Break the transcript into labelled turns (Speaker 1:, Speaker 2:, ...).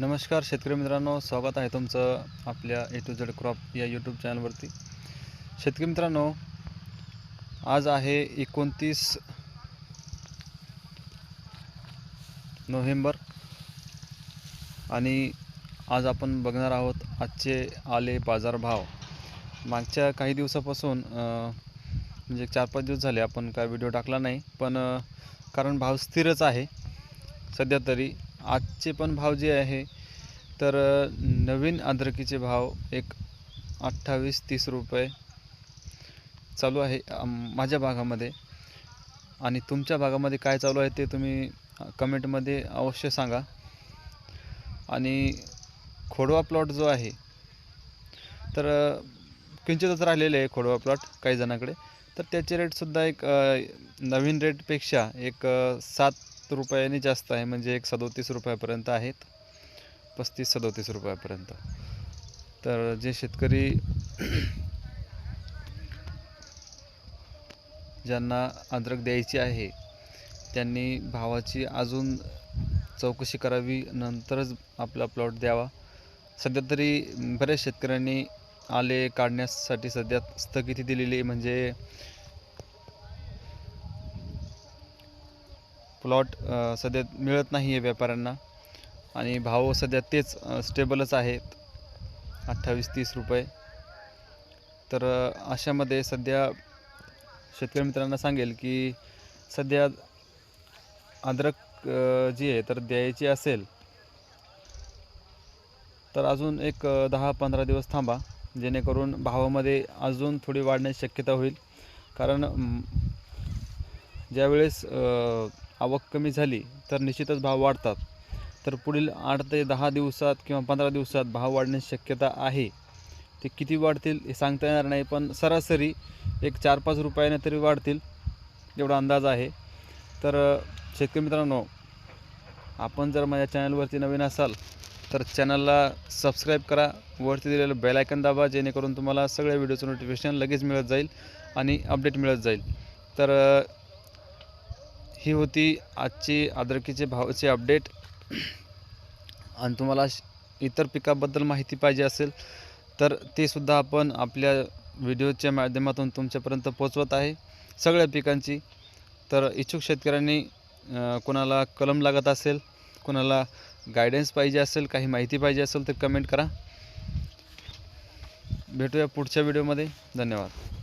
Speaker 1: नमस्कार शेतकरी मित्रांनो. स्वागत आहे तुमचं आपल्या ए टू झेड क्रॉप या यूट्यूब चॅनलवरती शेतकरी मित्रांनो आज आहे एकोणतीस नोव्हेंबर आणि आज आपण बघणार आहोत आजचे आले बाजारभाव. मागच्या काही दिवसापासून म्हणजे चार पाच दिवस झाले आपण काय व्हिडिओ टाकला नाही पण कारण भाव स्थिरच आहे. सध्या तरी आजचे पण भाव जे आहे तर नवीन अद्रकीचे भाव एक अठ्ठावीस तीस रुपये चालू आहे माझ्या भागामध्ये. आणि तुमच्या भागामध्ये काय चालू आहे ते तुम्ही कमेंटमध्ये अवश्य सांगा. आणि खोडवा प्लॉट जो आहे तर किंचितच राहिलेले आहे खोडवा प्लॉट काही जणांकडे. तर त्याचे रेटसुद्धा एक नवीन रेटपेक्षा एक सात सात रुपयाने जास्त आहे म्हणजे एक सदोतीस रुपयापर्यंत आहेत. पस्तीस सदोतीस रुपयापर्यंत. तर जे शेतकरी ज्यांना अद्रक द्यायची आहे त्यांनी भावाची अजून चौकशी करावी नंतरच आपला प्लॉट द्यावा. सध्या तरी बऱ्याच शेतकऱ्यांनी आले काढण्यासाठी सध्या स्थगिती दिलेली आहे म्हणजे प्लॉट सध्या मिळत नाही आहे व्यापाऱ्यांना. आणि भाव सध्या तेच स्टेबलच आहेत. अठ्ठावीस तीस रुपये. तर अशामध्ये सध्या शेतकरी मित्रांना सांगेल की सध्या अद्रक जी आहे तर द्यायची असेल तर अजून एक दहा पंधरा दिवस थांबा. जेणेकरून भावामध्ये अजून थोडी वाढण्याची शक्यता होईल. कारण ज्यावेळेस आवक कमी झाली तर निश्चितच भाव वाढतात. तर पुढील आठ ते दहा दिवसात किंवा पंधरा दिवसात भाव वाढण्याची शक्यता आहे. ते किती वाढतील हे सांगता येणार नाही पण सरासरी एक चार पाच रुपयाने तरी वाढतील एवढा अंदाज आहे. तर शेतकरी मित्रांनो आपण जर माझ्या चॅनलवरती नवीन असाल तर चॅनलला सबस्क्राईब करा. वरती दिलेलं बेल आयकन दाबा जेणेकरून तुम्हाला सगळ्या व्हिडिओचं नोटिफिकेशन लगेच मिळत जाईल आणि अपडेट मिळत जाईल. तर ही होती आजची अद्रकीचे भावाचे अपडेट. आणि तुम्हाला इतर पिकाबद्दल माहिती पाहिजे असेल तर ते सुद्धा आपण आपल्या व्हिडिओच्या माध्यमातून तुमच्यापर्यंत पोचवत आहे. सगळ्या पिकांची. तर इच्छुक शेतकऱ्यांनी कोणाला कलम लागत असेल कोणाला गायडन्स पाहिजे असेल काही माहिती पाहिजे असेल तर कमेंट करा. भेटूया पुढच्या व्हिडिओमध्ये. धन्यवाद.